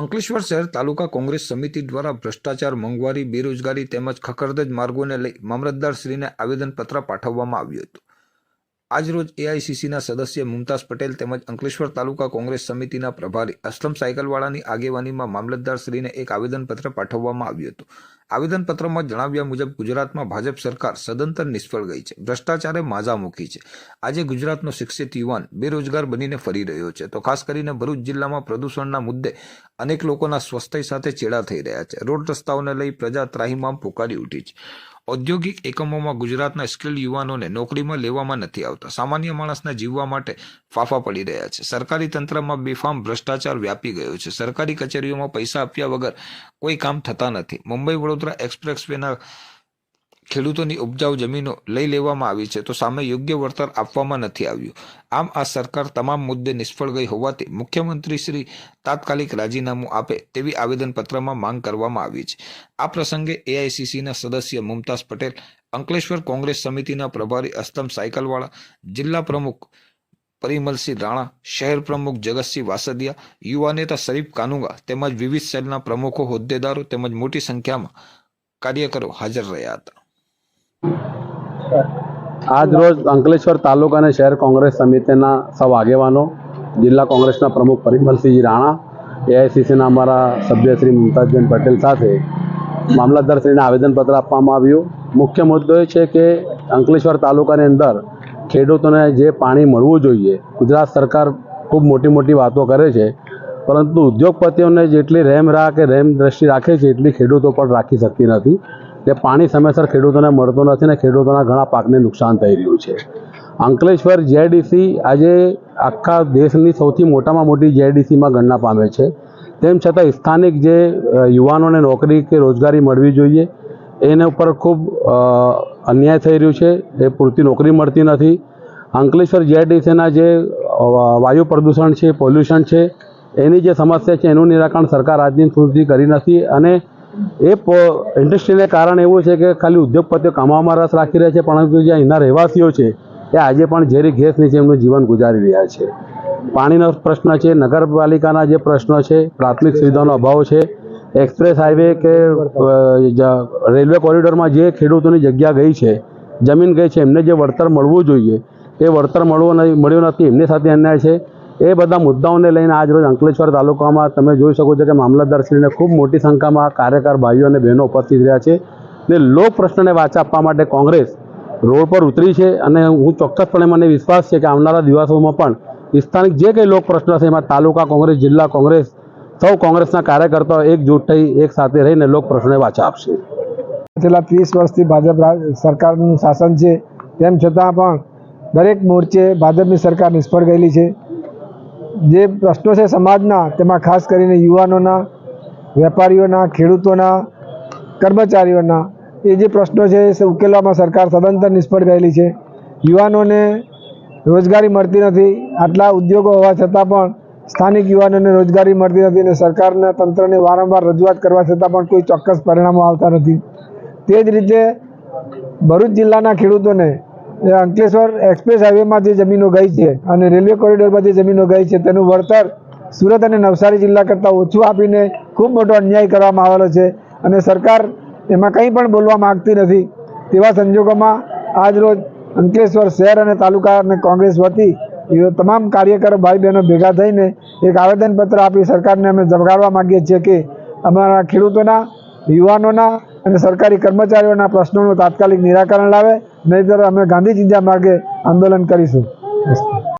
અંકલેશ્વર શહેર તાલુકા કોંગ્રેસ સમિતિ દ્વારા ભ્રષ્ટાચાર, મોંઘવારી, બેરોજગારી તેમજ ખખડધજ માર્ગોને લઈ મામલતદારશ્રીને આવેદનપત્ર પાઠવવામાં આવ્યું હતું. આજરોજ એઆઈસીસીના સદસ્ય મુમતાઝ પટેલ તેમજ અંકલેશ્વર તાલુકા કોંગ્રેસ સમિતિના પ્રભારી અસલમ સાયકલવાળાની આગેવાનીમાં મામલતદારશ્રીને એક આવેદનપત્ર પાઠવવામાં આવ્યું હતું. આવેદનપત્રમાં જણાવ્યા મુજબ ગુજરાતમાં ભાજપ સરકાર સદંતર નિષ્ફળ ગઈ છે. ભ્રષ્ટાચારે માજા મૂકી છે. આજે ગુજરાતનો શિક્ષિત યુવાન બેરોજગાર બનીને ફરી રહ્યો છે. તો ખાસ કરીને ભરૂચ જિલ્લામાં પ્રદૂષણના મુદ્દે અનેક લોકોના સ્વસ્થય સાથે ચેડા થઈ રહ્યા છે. રોડ રસ્તાઓને લઈ પ્રજા ત્રાહીમામ પોકારી ઉઠી છે. ઔદ્યોગિક એકમોમાં ગુજરાતના સ્કિલ્ડ યુવાનોને નોકરીમાં લેવામાં નથી આવતા. સામાન્ય માણસને જીવવા માટે ફાફા પડી રહ્યા છે. સરકારી તંત્રમાં બેફામ ભ્રષ્ટાચાર વ્યાપી ગયો છે. સરકારી કચેરીઓમાં પૈસા આપ્યા વગર કોઈ કામ થતા નથી. મુંબઈ વડોદરા એક્સપ્રેસ વેના ખેડૂતોની ઉપજાઉ જમીનો લઈ લેવામાં આવી છે તો સામે યોગ્ય વળતર આપવામાં નથી આવ્યું. આમ આ સરકાર તમામ મુદ્દે નિષ્ફળ ગઈ હોવાથી મુખ્યમંત્રી શ્રી તાત્કાલિક રાજીનામું આપે તેવી આવેદનપત્રમાં માંગ કરવામાં આવી છે. આ પ્રસંગે એઆઈસીસીના સદસ્ય મુમતાઝ પટેલ, અંકલેશ્વર કોંગ્રેસ સમિતિના પ્રભારી અસ્તમ સાયકલવાળા, જિલ્લા પ્રમુખ પરિમલસિંહ રાણા, શહેર પ્રમુખ જગતસિંહ વાસદિયા, યુવા નેતા શરીફ કાનુગા તેમજ વિવિધ સેલના પ્રમુખો, હોદ્દેદારો તેમજ મોટી સંખ્યામાં કાર્યકરો હાજર રહ્યા હતા. આજ રોજ અંકલેશ્વર તાલુકા અને શહેર કોંગ્રેસ સમિતિના સૌ આગેવાનો જિલ્લા કોંગ્રેસના પ્રમુખ પરિમલસિંહજી રાણા, એઆઈસીસીના અમારા સભ્ય શ્રી મુમતાજબેન પટેલ સાથે મામલતદારશ્રીને આવેદનપત્ર આપવામાં આવ્યું. મુખ્ય મુદ્દો એ છે કે અંકલેશ્વર તાલુકાની અંદર ખેડૂતોને જે પાણી મળવું જોઈએ, ગુજરાત સરકાર ખૂબ મોટી મોટી વાતો કરે છે, પરંતુ ઉદ્યોગપતિઓને જેટલી રેમ રાહ કે રેમ દ્રષ્ટિ રાખે છે, એટલી ખેડૂતો પણ રાખી શકતી નથી. કે પાણી સમયસર ખેડૂતોને મળતું નથી ને ખેડૂતોના ઘણા પાકને નુકસાન થઈ રહ્યું છે. અંકલેશ્વર જેડીસી આજે આખા દેશની સૌથી મોટામાં મોટી જેડીસીમાં ગણના પામે છે. તેમ છતાં સ્થાનિક જે યુવાનોને નોકરી કે રોજગારી મળવી જોઈએ એના ઉપર ખૂબ અન્યાય થઈ રહ્યું છે. એ પૂરતી નોકરી મળતી નથી. અંકલેશ્વર જેડીસીના જે વાયુ પ્રદૂષણ છે, પોલ્યુશન છે, એની જે સમસ્યા છે, એનું નિરાકરણ સરકાર આજની સુધી કરી નથી. અને એ ઇન્ડસ્ટ્રીને કારણ એવું છે કે ખાલી ઉદ્યોગપતિઓ કમાવામાં રસ રાખી રહ્યા છે, પરંતુ જે અહીંના રહેવાસીઓ છે, એ આજે પણ ઝેરી ગેસ નીચે એમનું જીવન ગુજારી રહ્યા છે. પાણીનો પ્રશ્ન છે, નગરપાલિકાના જે પ્રશ્નો છે, પ્રાથમિક સુવિધાનો અભાવ છે એક્સપ્રેસ હાઈવે કે રેલવે કોરિડોરમાં જે ખેડૂતોની જગ્યા ગઈ છે, જમીન ગઈ છે, એમને જે વળતર મળવું જોઈએ, એ વળતર મળવું નહીં, મળ્યું નથી, એમની સાથે અન્યાય છે, એ બધા મુદ્દાઓને લઈને આજ રોજ અંકલેશ્વર તાલુકામાં તમે જોઈ શકો છો કે મામલતદારશ્રીને ખૂબ મોટી સંખ્યામાં કાર્યકર ભાઈઓ અને બહેનો ઉપસ્થિત રહ્યા છે. ને લોક પ્રશ્નને વાચા આપવા માટે કોંગ્રેસ રોડ પર ઉતરી છે અને હું ચોક્કસપણે મને વિશ્વાસ છે કે આવનારા દિવસોમાં પણ સ્થાનિક જે કંઈ લોક પ્રશ્ન છે, એમાં તાલુકા કોંગ્રેસ, જિલ્લા કોંગ્રેસ સૌ કોંગ્રેસના કાર્યકર્તાઓ એકજૂટ થઈ, એક સાથે રહીને લોક પ્રશ્નને વાચા આપશે. છેલ્લા ત્રીસ વર્ષથી ભાજપ સરકારનું શાસન છે. તેમ છતાં પણ દરેક મોરચે ભાજપની સરકાર નિષ્ફળ ગયેલી છે. જે પ્રશ્નો છે સમાજના, તેમાં ખાસ કરીને યુવાનોના, વેપારીઓના, ખેડૂતોના, કર્મચારીઓના, એ જે પ્રશ્નો છે, એ ઉકેલવામાં સરકાર સદંતર નિષ્ફળ ગયેલી છે. યુવાનોને રોજગારી મળતી નથી. આટલા ઉદ્યોગો હોવા છતાં પણ સ્થાનિક યુવાનોને રોજગારી મળતી નથી અને સરકારના તંત્રને વારંવાર રજૂઆત કરવા છતાં પણ કોઈ ચોક્કસ પરિણામો આવતા નથી. તે જ રીતે ભરૂચ જિલ્લાના ખેડૂતોને અંકલેશ્વર એક્સપ્રેસ હાઈવેમાં જે જમીનો ગઈ છે અને રેલવે કોરિડોરમાં જે જમીનો ગઈ છે તેનું વળતર સુરત અને નવસારી જિલ્લા કરતાં ઓછું આપીને ખૂબ મોટો અન્યાય કરવામાં આવેલો છે અને સરકાર એમાં કંઈ પણ બોલવા માગતી નથી. તેવા સંજોગોમાં આજરોજ અંકલેશ્વર શહેર અને તાલુકા અને કોંગ્રેસ વતી તમામ કાર્યકરો ભાઈ બહેનો ભેગા થઈને એક આવેદનપત્ર આપી સરકારને અમે જગાડવા માગીએ છીએ કે અમારા ખેડૂતોના, યુવાનોના અને સરકારી કર્મચારીઓના પ્રશ્નોનું તાત્કાલિક નિરાકરણ લાવે, નહીંતર અમે ગાંધી ચિંતા માર્ગે આંદોલન કરીશું.